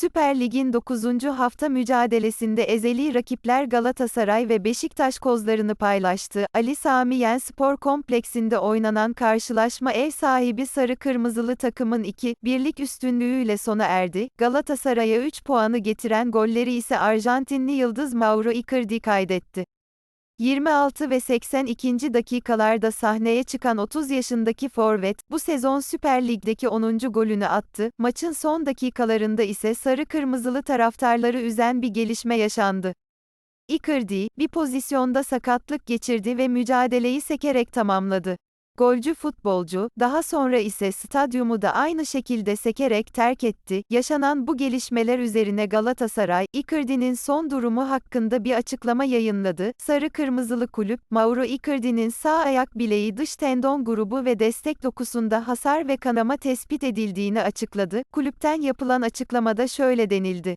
Süper Lig'in 9. hafta mücadelesinde ezeli rakipler Galatasaray ve Beşiktaş kozlarını paylaştı. Ali Sami Yen Spor Kompleksinde oynanan karşılaşma ev sahibi Sarı Kırmızılı takımın 2-1'lik üstünlüğüyle sona erdi. Galatasaray'a 3 puanı getiren golleri ise Arjantinli yıldız Mauro Icardi kaydetti. 26 ve 82. dakikalarda sahneye çıkan 30 yaşındaki forvet, bu sezon Süper Lig'deki 10. golünü attı. Maçın son dakikalarında ise sarı kırmızılı taraftarları üzen bir gelişme yaşandı. Icardi, bir pozisyonda sakatlık geçirdi ve mücadeleyi sekerek tamamladı. Golcü futbolcu, daha sonra ise stadyumu da aynı şekilde sekerek terk etti. Yaşanan bu gelişmeler üzerine Galatasaray, Icardi'nin son durumu hakkında bir açıklama yayınladı. Sarı Kırmızılı Kulüp, Mauro Icardi'nin sağ ayak bileği dış tendon grubu ve destek dokusunda hasar ve kanama tespit edildiğini açıkladı. Kulüpten yapılan açıklamada şöyle denildi.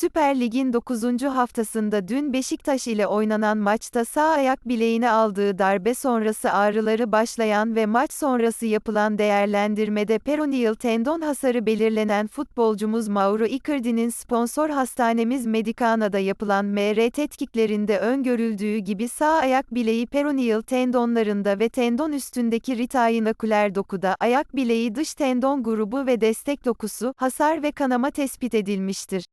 Süper Lig'in 9. haftasında dün Beşiktaş ile oynanan maçta sağ ayak bileğine aldığı darbe sonrası ağrıları başlayan ve maç sonrası yapılan değerlendirmede peroneal tendon hasarı belirlenen futbolcumuz Mauro Icardi'nin sponsor hastanemiz Medicana'da yapılan MR tetkiklerinde öngörüldüğü gibi sağ ayak bileği peroneal tendonlarında ve tendon üstündeki retainoküler dokuda, ayak bileği dış tendon grubu ve destek dokusu, hasar ve kanama tespit edilmiştir.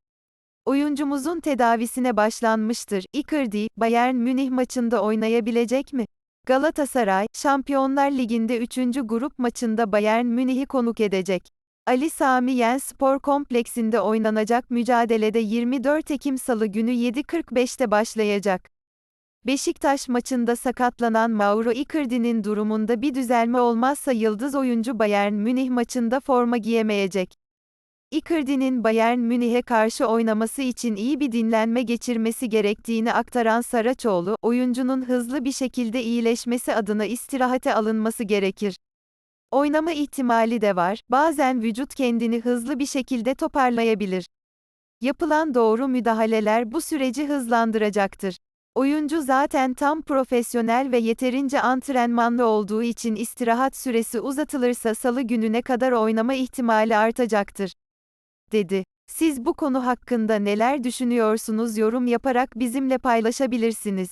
Oyuncumuzun tedavisine başlanmıştır. Icardi, Bayern Münih maçında oynayabilecek mi? Galatasaray, Şampiyonlar Ligi'nde 3. grup maçında Bayern Münih'i konuk edecek. Ali Sami Yen Spor Kompleksinde oynanacak mücadelede 24 Ekim Salı günü 7.45'te başlayacak. Beşiktaş maçında sakatlanan Mauro Icardi'nin durumunda bir düzelme olmazsa yıldız oyuncu Bayern Münih maçında forma giyemeyecek. Icardi'nin Bayern Münih'e karşı oynaması için iyi bir dinlenme geçirmesi gerektiğini aktaran Saraçoğlu, oyuncunun hızlı bir şekilde iyileşmesi adına istirahate alınması gerekir. Oynama ihtimali de var, bazen vücut kendini hızlı bir şekilde toparlayabilir. Yapılan doğru müdahaleler bu süreci hızlandıracaktır. Oyuncu zaten tam profesyonel ve yeterince antrenmanlı olduğu için istirahat süresi uzatılırsa salı gününe kadar oynama ihtimali artacaktır dedi. Siz bu konu hakkında neler düşünüyorsunuz yorum yaparak bizimle paylaşabilirsiniz.